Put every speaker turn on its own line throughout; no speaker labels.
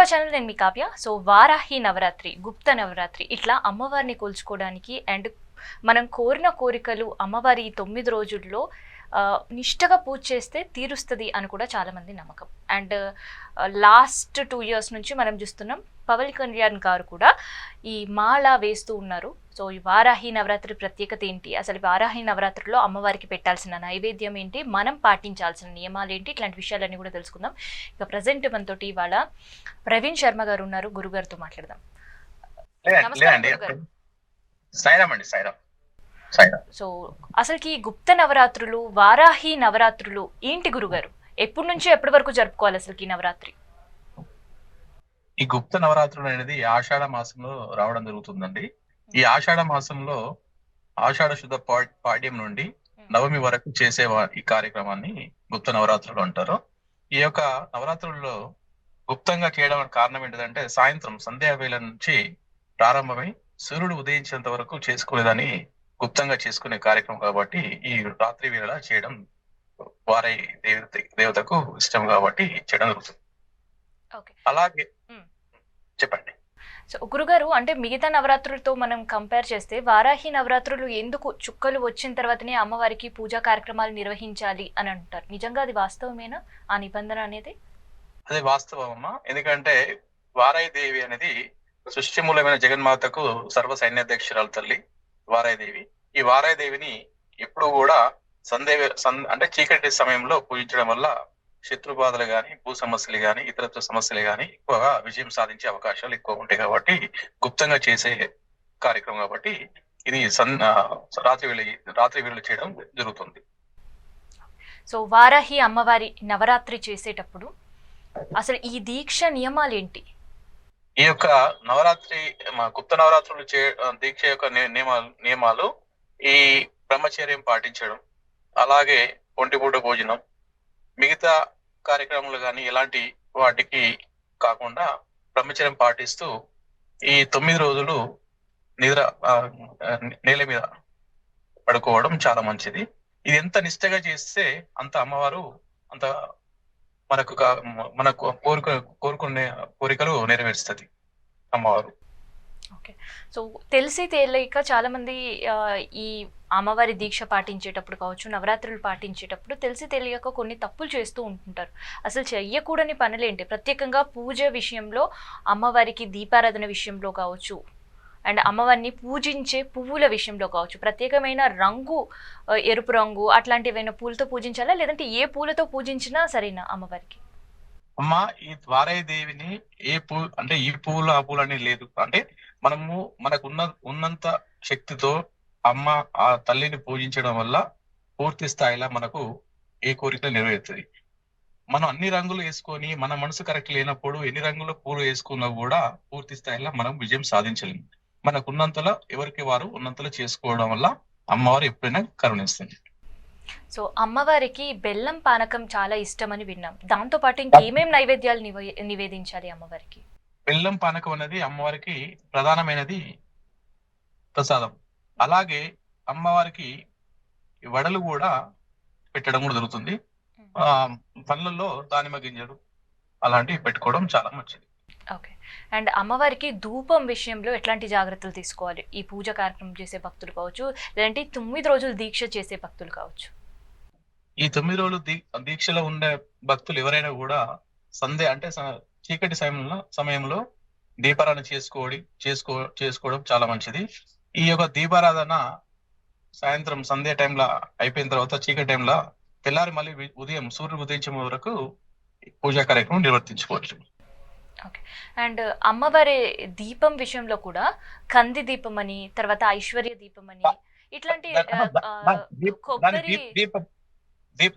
Hour channel నేను మీ Kavya. So Varahi Navaratri Gupta Navaratri ఇట్లా అమ్మవారిని కొలుచుకోవడానికి అండ్ మనం కోరిన కోరికలు అమ్మవారి ఈ తొమ్మిది రోజుల్లో నిష్టగా పూజ చేస్తే తీరుస్తుంది అని కూడా చాలా మంది నమ్మకం. అండ్ లాస్ట్ టూ ఇయర్స్ నుంచి మనం చూస్తున్నాం పవన్ కళ్యాణ్ గారు కూడా ఈ మాల వేస్తూ ఉన్నారు. సో ఈ వారాహి నవరాత్రి ప్రత్యేకత ఏంటి? అసలు వారాహి నవరాత్రిలో అమ్మవారికి పెట్టాల్సిన నైవేద్యం ఏంటి? మనం పాటించాల్సిన నియమాలు ఏంటి? ఇట్లాంటి విషయాలన్నీ కూడా తెలుసుకుందాం. ఇక ప్రజెంట్ మనతోటి ఇవాళ ప్రవీణ్ శర్మ గారు ఉన్నారు. గురుగారితో మాట్లాడదాం. నమస్కారం.
సాయిరామ్ అండి సాయిరామ్
సో అసలుకి గుప్త నవరాత్రులు వారాహి నవరాత్రులు ఏంటి గురుగారు? ఎప్పటి నుంచి ఎప్పటి వరకు జరుపుకోవాలి అసలుకి ఈ నవరాత్రి?
ఈ గుప్త నవరాత్రులు అనేది ఆషాఢ మాసంలో రావడం జరుగుతుందండి. ఈ ఆషాఢ మాసంలో ఆషాఢ శుద్ధ పాడ్యం నుండి నవమి వరకు చేసే ఈ కార్యక్రమాన్ని గుప్త నవరాత్రులు అంటారు. ఈ యొక్క నవరాత్రుల్లో గుప్తంగా చేయడం కారణం ఏంటిదంటే సాయంత్రం సంధ్యా వేళ నుంచి ప్రారంభమై సూర్యుడు ఉదయించేంత వరకు చేసుకునేదని గుప్తంగా చేసుకునే కార్యక్రమం కాబట్టి ఈ రాత్రి వేళ చేయడం వారి దేవత దేవతకు ఇష్టం కాబట్టి చేయడం జరుగుతుంది. అలాగే. చెప్పండి.
సో గురుగారు అంటే మిగతా నవరాత్రులతో మనం కంపేర్ చేస్తే వారాహి నవరాత్రులు ఎందుకు చుక్కలు వచ్చిన తర్వాతనే అమ్మవారికి పూజా కార్యక్రమాలు నిర్వహించాలి అని అంటారు? నిజంగా అది వాస్తవమేనా? ఆ నిబంధన అనేది?
అదే వాస్తవం అమ్మా ఎందుకంటే వారాయి దేవి అనేది సృష్టి మూలమైన జగన్మాతకు సర్వ సైన్యాధ్యక్షురాలు తల్లి. వారాయి దేవి ఈ వారాయి దేవిని ఎప్పుడు కూడా సందే అంటే చీకటి సమయంలో పూజించడం వల్ల శత్రు బాధలు గాని భూ సమస్యలు గాని ఇతరత్వ సమస్యలు గాని ఎక్కువగా విజయం సాధించే అవకాశాలు ఎక్కువ ఉంటాయి కాబట్టి గుప్తంగా చేసే కార్యక్రమం కాబట్టి ఇది సన్ రాత్రి వేళ రాత్రి వేళ చేయడం జరుగుతుంది.
సో వారాహి అమ్మవారి నవరాత్రి చేసేటప్పుడు అసలు ఈ దీక్ష నియమాలు ఏంటి
ఈ యొక్క నవరాత్రి మా గుప్త నవరాత్రులు చే దీక్ష యొక్క నియమాలు నియమాలు ఈ బ్రహ్మచర్యం పాటించడం అలాగే ఒంటిపూట భోజనం మిగతా కార్యక్రమాలు కానీ ఎలాంటి వాటికి కాకుండా బ్రహ్మచర్యం పాటిస్తూ ఈ తొమ్మిది రోజులు నిద్ర నేల మీద పడుకోవడం చాలా మంచిది. ఇది ఎంత నిష్టగా చేస్తే అంత అమ్మవారు అంత మనకు మనకు కోరుకునే కోరికలు నెరవేరుస్తుంది అమ్మవారు.
ఓకే. సో తెలిసి తెలియక చాలా మంది ఈ అమ్మవారి దీక్ష పాటించేటప్పుడు కావచ్చు నవరాత్రులు పాటించేటప్పుడు తెలిసి తెలియక కొన్ని తప్పులు చేస్తూ ఉంటుంటారు. అసలు చెయ్యకూడని పనులేంటి? ప్రత్యేకంగా పూజ విషయంలో అమ్మవారికి దీపారాధన విషయంలో కావచ్చు అండ్ అమ్మవారిని పూజించే పువ్వుల విషయంలో కావచ్చు ప్రత్యేకమైన రంగు ఎరుపు రంగు అట్లాంటివైనా పూలతో పూజించాలా? లేదంటే ఏ పూలతో పూజించినా సరేనా అమ్మవారికి?
అమ్మ ఈ ద్వారయ దేవిని ఏ పూ అంటే ఈ పూలు ఆ పూలు అనేది లేదు. అంటే మనము మనకు ఉన్న ఉన్నంత శక్తితో అమ్మ ఆ తల్లిని పూజించడం వల్ల పూర్తి స్థాయిలో మనకు ఏ కోరిక నెరవేరుతుంది. మనం అన్ని రంగులు వేసుకొని మన మనసు కరెక్ట్ లేనప్పుడు ఎన్ని రంగుల పూలు వేసుకున్నా కూడా పూర్తి స్థాయిలో మనం విజయం సాధించలేము మనకు ఉన్నంతలో ఎవరికి వారు ఉన్నంతలో చేసుకోవడం వల్ల అమ్మవారు ఎప్పుడైనా కరుణిస్తుంది.
సో అమ్మవారికి బెల్లం పానకం చాలా ఇష్టమని విన్నాం. దాంతో పాటు ఇంకేమేం నైవేద్యాలు నివే- నివేదించాలి అమ్మవారికి?
బెల్లం పానకం అనేది అమ్మవారికి ప్రధానమైనది ప్రసాదం. అలాగే అమ్మవారికి వడలు కూడా పెట్టడం కూడా జరుగుతుంది. ఆ పళ్ళల్లో దానిమ్మ గింజలు అలాంటివి పెట్టుకోవడం చాలా మంచిది.
ఓకే అండ్ అమ్మవారికి ధూపం విషయంలో ఎట్లాంటి జాగ్రత్తలు తీసుకోవాలి? ఈ పూజ కార్యక్రమం చేసే భక్తులు కావచ్చు లేదంటే తొమ్మిది రోజులు దీక్ష చేసే భక్తులు కావచ్చు.
ఈ తొమ్మిది రోజులు దీక్షలో ఉండే భక్తులు ఎవరైనా కూడా సందే అంటే చీకటి సమయంలో సమయంలో దీపారాధన చేసుకోవడి చేసుకో చేసుకోవడం చాలా మంచిది. ఈ యొక్క దీపారాధన సాయంత్రం సంధ్య టైంలో అయిపోయిన తర్వాత చీకటి టైంలో తెల్లారి మళ్ళీ ఉదయం సూర్యుడు ఉదయించే వరకు పూజా కార్యక్రమం నిర్వర్తించుకోవచ్చు.
అండ్ అమ్మవారి దీపం విషయంలో కూడా కంది దీపం అని తర్వాత ఐశ్వర్య దీపం అని ఇట్లాంటి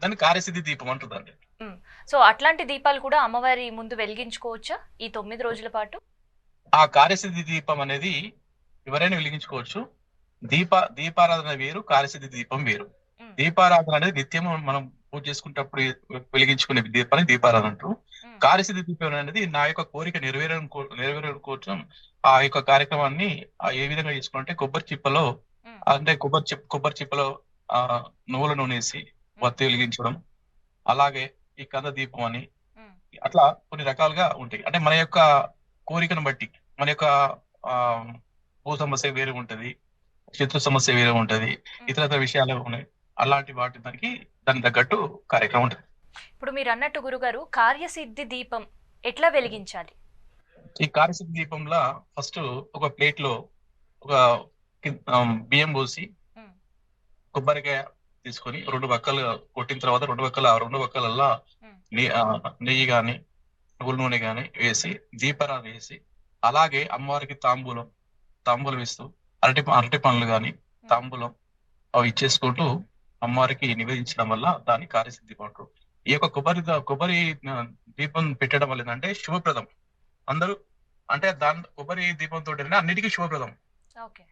దాన్ని కార్యసిద్ధి దీపం అంటుందండి.
సో అట్లాంటి దీపాలు కూడా అమ్మవారి ముందు వెలిగించుకోవచ్చా? ఈ తొమ్మిది రోజుల పాటు?
ఆ కార్యసిద్ధి దీపం అనేది ఎవరైనా వెలిగించుకోవచ్చు. దీప దీపారాధన వేరు కార్యసిద్ధి దీపం వేరు. దీపారాధన అనేది నిత్యం మనం పూజ చేసుకునేటప్పుడు వెలిగించుకునే దీపాన్ని దీపారాధన అంటారు. కార్యసిద్ధి దీపం అనేది నా యొక్క కోరిక నెరవేరడం నెరవేరడం కోసం ఆ యొక్క కార్యక్రమాన్ని ఏ విధంగా చేసుకుంటే కొబ్బరి చిప్పలో. అంటే కొబ్బరి చిప్ కొబ్బరి చిప్పలో ఆ నువ్వుల నూనె వేసి వత్తి వెలిగించడం అలాగే ఈ కంద దీపం అని. అట్లా కొన్ని రకాలుగా ఉంటాయి. అంటే మన యొక్క కోరికను బట్టి మన యొక్క ఆ భూ సమస్య వేరే ఉంటది శత్రు సమస్య వేరే ఉంటది ఇతర విషయాలు ఉన్నాయి. అలాంటి వాటి దానికి దానికి తగ్గట్టు కార్యక్రమం ఉంటుంది.
ఇప్పుడు మీరు అన్నట్టు గురుగారు కార్యసిద్ధి దీపం ఎట్లా వెలిగించాలి
ఈ కార్యసిద్ధి దీపంలో ఫస్ట్ ఒక ప్లేట్లో ఒక బియ్యం పోసి. కొబ్బరికాయ తీసుకొని రెండు వక్కలు కొట్టిన తర్వాత రెండు వక్కల ఆ రెండు వక్కలల్లా
ఉమ్.
నెయ్యి గాని నువ్వుల నూనె గాని వేసి దీపారాధన వేసి అలాగే అమ్మవారికి తాంబూలం తాంబూలం ఇస్తూ అరటి అరటి పండ్లు గాని తాంబూలం అవి ఇచ్చేసుకుంటూ అమ్మవారికి నివేదించడం వల్ల దాన్ని కార్యసిద్ధి అంటారు ఈ యొక్క కొబ్బరి కొబ్బరి దీపం పెట్టడం వల్ల ఏంటంటే శుభప్రదం. అందరూ అంటే దాని కొబ్బరి దీపంతో అన్నిటికీ శుభప్రదం.
ఓకే.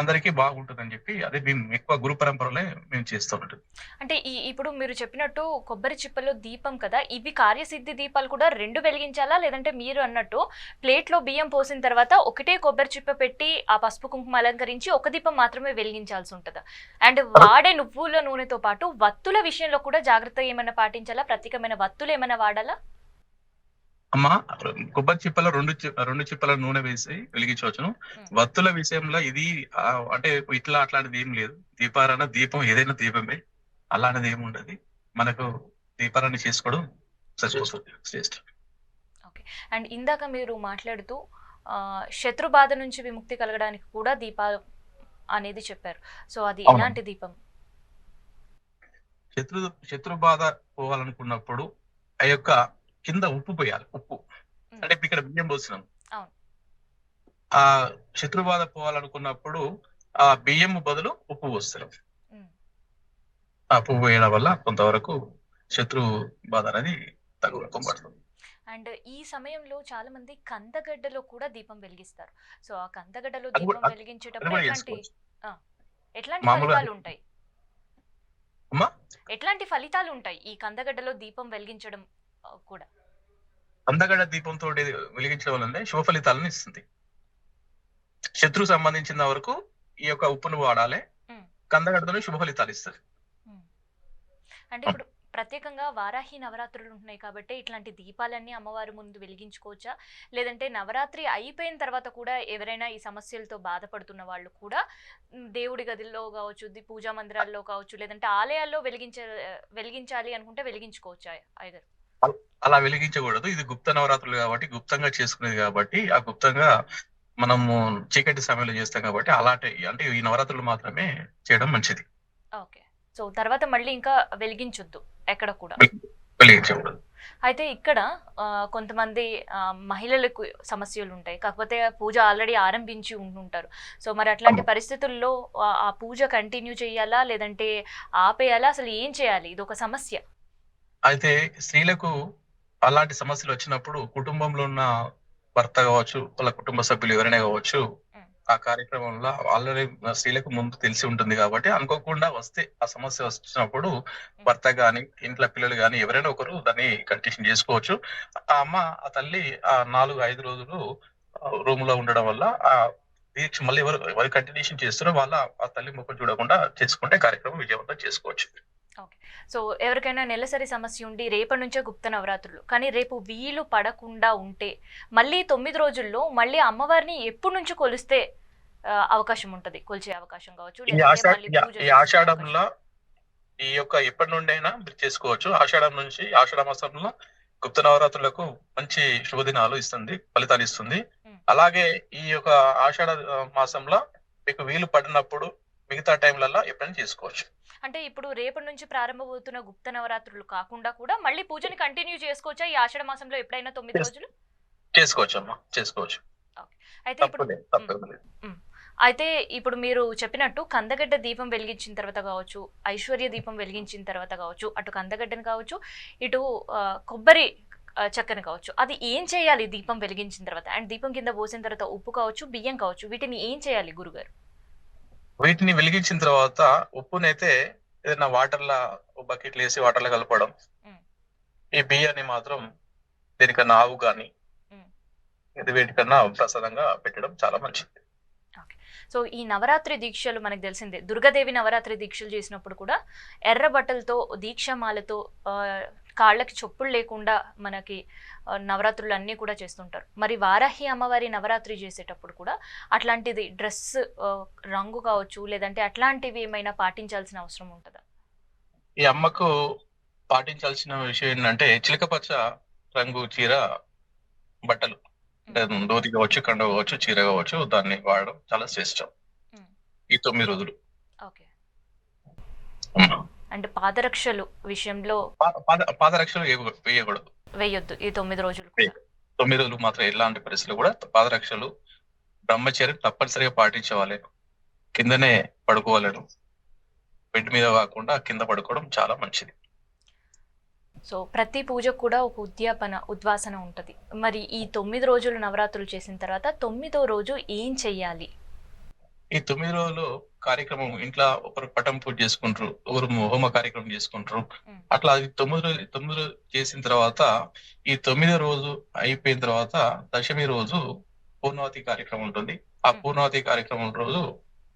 అందరికీ బాగుంటుందని చెప్పి అదే మేము ఎక్కువ గురు పరంపరలే మేము చేస్తూ ఉంటుంది
అంటే ఈ ఇప్పుడు మీరు చెప్పినట్టు కొబ్బరి చిప్పలో దీపం కదా ఇవి కార్యసిద్ధి దీపాలు కూడా రెండు వెలిగించాలా? లేదంటే మీరు అన్నట్టు ప్లేట్లో బియ్యం పోసిన తర్వాత ఒకటే కొబ్బరి చిప్ప పెట్టి ఆ పసుపు కుంకుమ అలంకరించి ఒక దీపం మాత్రమే వెలిగించాల్సి ఉంటుందా? అండ్ వాడే నువ్వుల నూనెతో పాటు వత్తుల విషయంలో కూడా జాగ్రత్త ఏమైనా పాటించాలా? ప్రత్యేకమైన వత్తులు ఏమైనా వాడాలా?
అమ్మ కొబ్బరి చిప్పలో రెండు రెండు చిప్పల నూనె వేసి వెలిగించవచ్చును. వత్తుల విషయంలో ఇది అంటే ఇట్లా అట్లాంటిది ఏం లేదు. దీపారాధన దీపం ఏదైనా దీపమే. అలాంటిది ఏమి ఉండదు. మనకు దీపారాధన చేసుకోవడం శ్రేష్ఠ
అండ్ ఇందాక మీరు మాట్లాడుతూ శత్రు బాధ నుంచి విముక్తి కలగడానికి కూడా దీపాలు అనేది చెప్పారు. సో అది. ఎలాంటి దీపం?
శత్రు శత్రు బాధ పోవాలనుకున్నప్పుడు ఆ యొక్క కింద ఉప్పు పోయాలి ఉప్పు. అంటే ఇప్పుడు ఇక్కడ బియ్యం పోసినాం. ఆ శత్రు బాధ పోవాలనుకున్నప్పుడు ఆ బియ్యం బదులు ఉప్పు పోస్తారు
ఉమ్.
ఆ పువ్వు వేయడం వల్ల కొంతవరకు శత్రు బాధ అనేది పడుతుంది
అండ్ ఈ సమయంలో చాలా మంది కందగడ్డలో కూడా దీపం వెలిగిస్తారు. సో ఆ కందగడ్డలో దీపం వెలిగించేటప్పుడు ఎట్లాంటి ఫలితాలు ఉంటాయి? ఎట్లాంటి ఫలితాలు ఉంటాయి ఈ కందగడ్డలో దీపం వెలిగించడం? కూడా.
అందగడ దీపంతో వెలిగించడం వల్ల శుభ ఫలితాలను ఇస్తుంది. శత్రు సంబంధించిన వరకు ఈ యొక్క ఉప్పును వాడాలి. కందగడ్డతో శుభ ఫలితాలు ఇస్తుంది
ఉమ్. అంటే ఇప్పుడు ప్రత్యేకంగా వారాహి నవరాత్రులు ఉంటున్నాయి కాబట్టి ఇట్లాంటి దీపాలన్నీ అమ్మవారి ముందు వెలిగించుకోవచ్చా? లేదంటే నవరాత్రి అయిపోయిన తర్వాత కూడా ఎవరైనా ఈ సమస్యలతో బాధపడుతున్న వాళ్ళు కూడా దేవుడి గదిలో కావచ్చు ది- పూజా మందిరాల్లో కావచ్చు లేదంటే ఆలయాల్లో వెలిగించ వెలిగించాలి అనుకుంటే వెలిగించుకోవచ్చా ఐదర్?
అలా వెలిగించకూడదు. ఇది గుప్త నవరాత్రులు కాబట్టి గుప్తంగా చేసుకునేది కాబట్టి ఆ గుప్తంగా మనము చీకటి సమయంలో చేస్తాం కాబట్టి అలాంటి అంటే ఈ నవరాత్రులు మాత్రమే చేయడం మంచిది.
ఓకే. సో తర్వాత మళ్ళీ ఇంకా వెలిగించొద్దు ఎక్కడ కూడా.
వెలిగించకూడదు.
అయితే ఇక్కడ కొంతమంది మహిళలకు సమస్యలు ఉంటాయి. కాకపోతే పూజ ఆల్రెడీ ఆరంభించి ఉంటుంటారు. సో మరి అట్లాంటి పరిస్థితుల్లో ఆ పూజ కంటిన్యూ చేయాలా? లేదంటే ఆపేయాలా? అసలు ఏం చేయాలి? ఇది ఒక సమస్య.
అయితే స్త్రీలకు అలాంటి సమస్యలు వచ్చినప్పుడు కుటుంబంలో ఉన్న భర్త కావచ్చు వాళ్ళ కుటుంబ సభ్యులు ఎవరైనా కావచ్చు. ఆ కార్యక్రమంలో ఆల్రెడీ స్త్రీలకు ముందు తెలిసి ఉంటుంది కాబట్టి అనుకోకుండా వస్తే ఆ సమస్య వచ్చినప్పుడు భర్త గాని ఇంట్లో పిల్లలు గాని ఎవరైనా ఒకరు దాన్ని కంటిన్యూ చేసుకోవచ్చు ఆ అమ్మ ఆ తల్లి ఆ నాలుగు ఐదు రోజులు రూమ్లో ఉండడం వల్ల ఆ దీక్ష మళ్ళీ ఎవరు ఎవరు కంటిన్యూషన్ చేస్తారో వాళ్ళ ఆ తల్లి ముఖం చూడకుండా చేసుకుంటే కార్యక్రమం విజయవంతం చేసుకోవచ్చు
సో ఎవరికైనా నెలసరి సమస్య ఉండి రేపటి నుంచే గుప్త నవరాత్రులు. కానీ రేపు వీలు పడకుండా ఉంటే మళ్ళీ తొమ్మిది రోజుల్లో మళ్ళీ అమ్మవారిని ఎప్పటి నుంచి కొలిస్తే అవకాశం ఉంటది? కొలిచే అవకాశం కావచ్చు
ఈ. ఆషాఢంలో యొక్క ఎప్పటి నుండి అయినా మీరు చేసుకోవచ్చు. ఆషాఢం నుంచి ఆషాఢ మాసంలో గుప్త నవరాత్రులకు మంచి శుభదినాలు ఇస్తుంది ఫలితాలు ఇస్తుంది. అలాగే ఈ యొక్క ఆషాఢ మాసంలో మీకు వీలు పడినప్పుడు మిగతా టైంలలో ఎప్పుడైనా చేసుకోవచ్చు.
అంటే ఇప్పుడు రేపటి నుంచి ప్రారంభమవుతున్న గుప్త నవరాత్రులు కాకుండా కూడా మళ్ళీ పూజని కంటిన్యూ చేసుకోవచ్చా? ఈ ఆషాఢ మాసంలో ఎప్పుడైనా తొమ్మిది. రోజులు?
చేసుకోవచ్చు. అమ్మా చేసుకోవచ్చు
అయితే ఇప్పుడు అయితే ఇప్పుడు మీరు చెప్పినట్టు కందగడ్డ దీపం వెలిగించిన తర్వాత కావచ్చు ఐశ్వర్య దీపం వెలిగించిన తర్వాత కావచ్చు అటు కందగడ్డను కావచ్చు ఇటు కొబ్బరి చెక్కను కావచ్చు. అది ఏం చేయాలి దీపం వెలిగించిన తర్వాత? అండ్ దీపం కింద పోసిన తర్వాత ఉప్పు కావచ్చు బియ్యం కావచ్చు వీటిని ఏం చేయాలి గురుగారు?
వీటిని వెలిగించిన తర్వాత ఉప్పునైతే ఏదైనా వాటర్ లా బకెట్లు వేసి వాటర్లో కలపడం. ఈ బియ్యాన్ని మాత్రం దేనికన్నా ఆవు గాని
Mm.
ఇది వీటికన్నా ప్రసాదంగా పెట్టడం చాలా మంచిది
సో ఈ నవరాత్రి దీక్షలు మనకు తెలిసిందే దుర్గాదేవి నవరాత్రి దీక్షలు చేసినప్పుడు కూడా ఎర్ర బట్టలతో దీక్షమాలతో కాళ్ళకి చొప్పులు లేకుండా మనకి నవరాత్రులు అన్నీ కూడా చేస్తుంటారు. మరి వారాహి అమ్మవారి నవరాత్రి చేసేటప్పుడు కూడా అట్లాంటిది డ్రెస్ రంగు కావచ్చు లేదంటే అట్లాంటివి ఏమైనా పాటించాల్సిన అవసరం ఉంటుందా?
ఈ అమ్మకు పాటించాల్సిన విషయం ఏంటంటే చిలకపచ్చ రంగు చీర బట్టలు. ధోతి కావచ్చు కండ కావచ్చు చీర కావచ్చు దాన్ని వాడడం చాలా శ్రేష్టం. ఈ తొమ్మిది రోజులు.
ఓకే. అంటే పాదరక్షలు విషయంలో
పాదరక్షలు వేయ- వేయకూడదు.
వేయొద్దు. ఈ తొమ్మిది రోజులు కూడా.
తొమ్మిది రోజులు మాత్రం ఎలాంటి పరిస్థితులు కూడా పాదరక్షలు బ్రహ్మచర్యం తప్పనిసరిగా పాటించవాలి కిందనే పడుకోవాలను బెడ్ మీద కాకుండా కింద పడుకోవడం చాలా మంచిది.
సో ప్రతి పూజకు కూడా ఒక ఉద్యాపన ఉద్వాసన ఉంటుంది. మరి ఈ తొమ్మిది రోజులు నవరాత్రులు చేసిన తర్వాత తొమ్మిదో రోజు ఏం చెయ్యాలి?
ఈ తొమ్మిది రోజులు కార్యక్రమం ఇంట్లో ఒకరు పటం పూజ చేసుకుంటారు ఒకరు హోమ కార్యక్రమం చేసుకుంటారు. అట్లా అది తొమ్మిది రోజులు తొమ్మిది రోజులు చేసిన తర్వాత ఈ తొమ్మిదో రోజు అయిపోయిన తర్వాత దశమి రోజు పూర్ణావతి కార్యక్రమం ఉంటుంది. ఆ. పూర్ణావతి కార్యక్రమం రోజు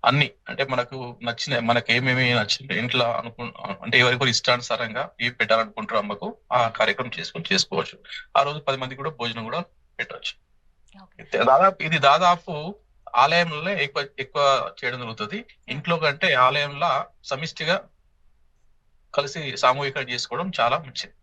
అన్ని అంటే మనకు నచ్చిన మనకు ఏమేమి నచ్చిన ఇంట్లో అనుకు అంటే ఎవరికొరు ఇష్టానుసారంగా ఏవి పెట్టాలనుకుంటారో అమ్మకు ఆ కార్యక్రమం చేసుకొని చేసుకోవచ్చు. ఆ రోజు పది మంది కూడా భోజనం కూడా పెట్టవచ్చు. దాదాపు ఇది దాదాపు ఆలయంలో ఎక్కువ ఎక్కువ చేయడం జరుగుతుంది. ఇంట్లో కంటే ఆలయంలో సమిష్టిగా కలిసి సామూహికంగా చేసుకోవడం చాలా మంచిది.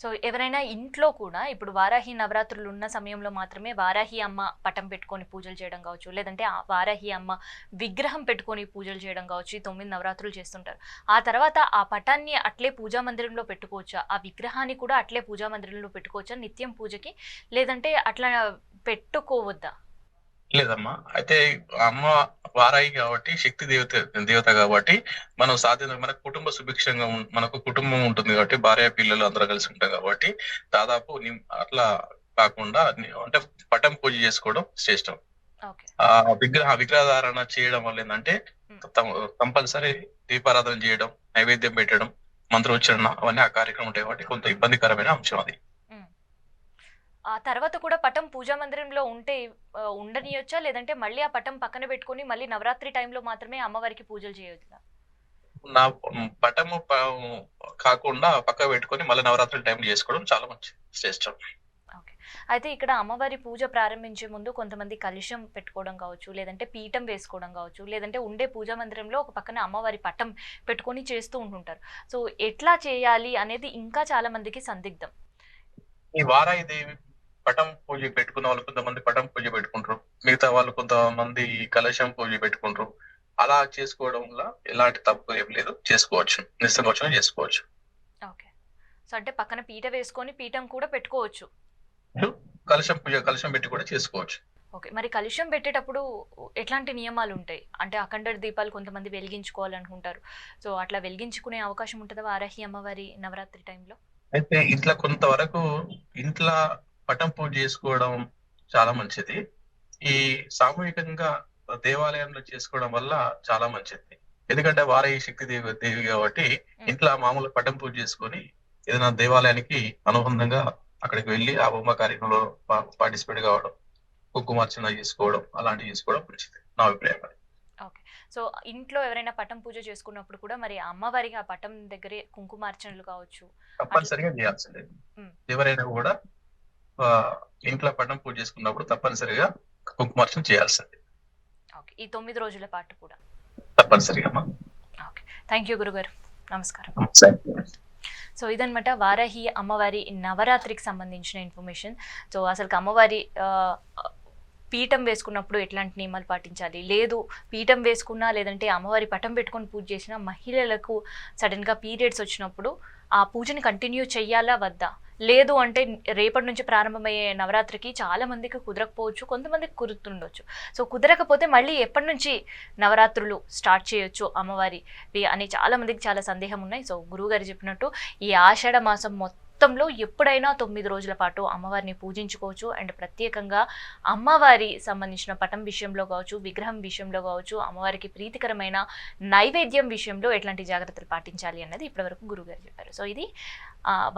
సో ఎవరైనా ఇంట్లో కూడా ఇప్పుడు వారాహి నవరాత్రులు ఉన్న సమయంలో మాత్రమే వారాహి అమ్మ పటం పెట్టుకొని పూజలు చేయడం కావచ్చు లేదంటే ఆ వారాహి అమ్మ విగ్రహం పెట్టుకొని పూజలు చేయడం కావచ్చు ఈ తొమ్మిది నవరాత్రులు చేస్తుంటారు. ఆ తర్వాత ఆ పటాన్ని అట్లే పూజా మందిరంలో పెట్టుకోవచ్చా? ఆ విగ్రహాన్ని కూడా అట్లే పూజా మందిరంలో పెట్టుకోవచ్చా? నిత్యం పూజకి? లేదంటే అట్లా పెట్టుకోవద్దా?
లేదమ్మా. అయితే అమ్మ వారాయి కాబట్టి శక్తి దేవత దేవత కాబట్టి మనం సాధ్యత మన కుటుంబ సుభిక్షంగా మనకు కుటుంబం ఉంటుంది కాబట్టి భార్య పిల్లలు అందరూ కలిసి ఉంటాం కాబట్టి దాదాపు అట్లా కాకుండా అంటే పటం పూజ చేసుకోవడం శ్రేష్టం. ఆ విగ్రహ విగ్రహధారణ చేయడం వల్ల ఏంటంటే. కంపల్సరీ దీపారాధన చేయడం నైవేద్యం పెట్టడం మంత్రోచ్చరణ అవన్నీ ఆ కార్యక్రమం ఉంటాయి కాబట్టి కొంత ఇబ్బందికరమైన అంశం అది.
ఆ తర్వాత కూడా పటం పూజా మందిరంలో ఉంటే ఉండనియొచ్చా? లేదంటే మళ్ళీ ఆ పటం పక్కన పెట్టుకొని మళ్ళీ నవరాత్రి టైంలో మాత్రమే అమ్మవారికి పూజలు చేయొచ్చా?
నా పటము కాకుండా పక్క పెట్టుకొని మళ్ళీ నవరాత్రుల టైం చేసుకోవడం చాలా మంచి శ్రేష్టం.
అయితే ఇక్కడ అమ్మవారి పూజ ప్రారంభించే ముందు కొంతమంది కలుషం పెట్టుకోవడం కావచ్చు లేదంటే పీఠం వేసుకోవడం కావచ్చు లేదంటే ఉండే పూజా మందిరంలో ఒక పక్కన అమ్మవారి పటం పెట్టుకొని చేస్తూ ఉంటుంటారు. సో ఎట్లా చేయాలి అనేది ఇంకా చాలా మందికి సందిగ్ధం.
ఈ వారాయి దేవి పటం పూజ పెట్టుకున్న వాళ్ళు కొంతమంది పటం పూజ పెట్టుకుంటారు. మిగతా వాళ్ళు కొంతమంది కలశం పూజ పెట్టుకుంటారు. అలా చేసుకోవడం వల్ల ఎలాంటి తప్పు ఏం లేదు. చేసుకోవచ్చు. నిస్సంకోచం చేసుకోవచ్చు.
ఓకే. సో అంటే పక్కన పీట వేసుకొని పీఠం కూడా పెట్టుకోవచ్చు.
కలశం పూజ కలశం పెట్టి కూడా చేసుకోవచ్చు.
ఓకే. మరి కలుషం పెట్టేటప్పుడు ఎట్లాంటి నియమాలు ఉంటాయి? అంటే అఖండ దీపాలు కొంతమంది వెలిగించుకోవాలనుకుంటారు. సో అట్లా వెలిగించుకునే అవకాశం ఉంటుందా వారాహి అమ్మవారి నవరాత్రి టైంలో?
అయితే ఇంట్లో కొంతవరకు ఇంట్లో పటం పూజ చేసుకోవడం చాలా మంచిది. ఈ సామూహికంగా దేవాలయంలో చేసుకోవడం వల్ల చాలా మంచిది. ఎందుకంటే వారే శక్తి దేవి దేవి కాబట్టి ఇంట్లో మామూలు పటం పూజ చేసుకొని ఏదైనా దేవాలయానికి అనుబంధంగా అక్కడికి వెళ్ళి ఆ బొమ్మ కార్యక్రమంలో పార్టిసిపేట్ కావడం కుంకుమార్చన చేసుకోవడం అలాంటివి చేసుకోవడం మంచిది నా అభిప్రాయం.
సో ఇంట్లో ఎవరైనా పటం పూజ చేసుకున్నప్పుడు కూడా మరి అమ్మవారికి ఆ పటం దగ్గరే కుంకుమార్చనలు కావచ్చు.
తప్పనిసరిగా చేయాల్సిందే. ఎవరైనా కూడా ఇంట్లో పటం పూజ చేసుకున్నప్పుడు తప్పనిసరిగా కుంకుమార్చన చేయాల్సిందే.
ఈ తొమ్మిది రోజుల పాటు కూడా.
తప్పనిసరిగా
థ్యాంక్ యూ గురుగారు. నమస్కారం. సో ఇదనమాట వారాహి అమ్మవారి నవరాత్రికి సంబంధించిన ఇన్ఫర్మేషన్. సో అసలు అమ్మవారి పీఠం వేసుకున్నప్పుడు ఎట్లాంటి నియమాలు పాటించాలి? లేదు పీఠం వేసుకున్నా లేదంటే అమ్మవారి పటం పెట్టుకొని పూజ చేసిన మహిళలకు సడన్గా పీరియడ్స్ వచ్చినప్పుడు ఆ పూజని కంటిన్యూ చెయ్యాలా వద్దా? లేదు అంటే రేపటి నుంచి ప్రారంభమయ్యే నవరాత్రికి చాలా మందికి కుదరకపోవచ్చు కొంతమందికి కుదురుతుండొచ్చు. సో కుదరకపోతే మళ్ళీ ఎప్పటి నుంచి నవరాత్రులు స్టార్ట్ చేయొచ్చు అమ్మవారి అని చాలా మందికి చాలా సందేహం ఉన్నాయి. సో గురువుగారు చెప్పినట్టు ఈ ఆషాఢ మాసం మొత్తం మొత్తంలో ఎప్పుడైనా తొమ్మిది రోజుల పాటు అమ్మవారిని పూజించుకోవచ్చు. అండ్ ప్రత్యేకంగా అమ్మవారి సంబంధించిన పటం విషయంలో కావచ్చు విగ్రహం విషయంలో కావచ్చు అమ్మవారికి ప్రీతికరమైన నైవేద్యం విషయంలో ఎట్లాంటి జాగ్రత్తలు పాటించాలి అన్నది ఇప్పటివరకు గురుగారు చెప్పారు. సో ఇది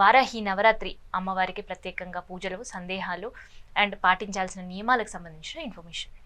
వారాహి నవరాత్రి అమ్మవారికి ప్రత్యేకంగా పూజలు సందేహాలు అండ్ పాటించాల్సిన నియమాలకు సంబంధించిన ఇన్ఫర్మేషన్.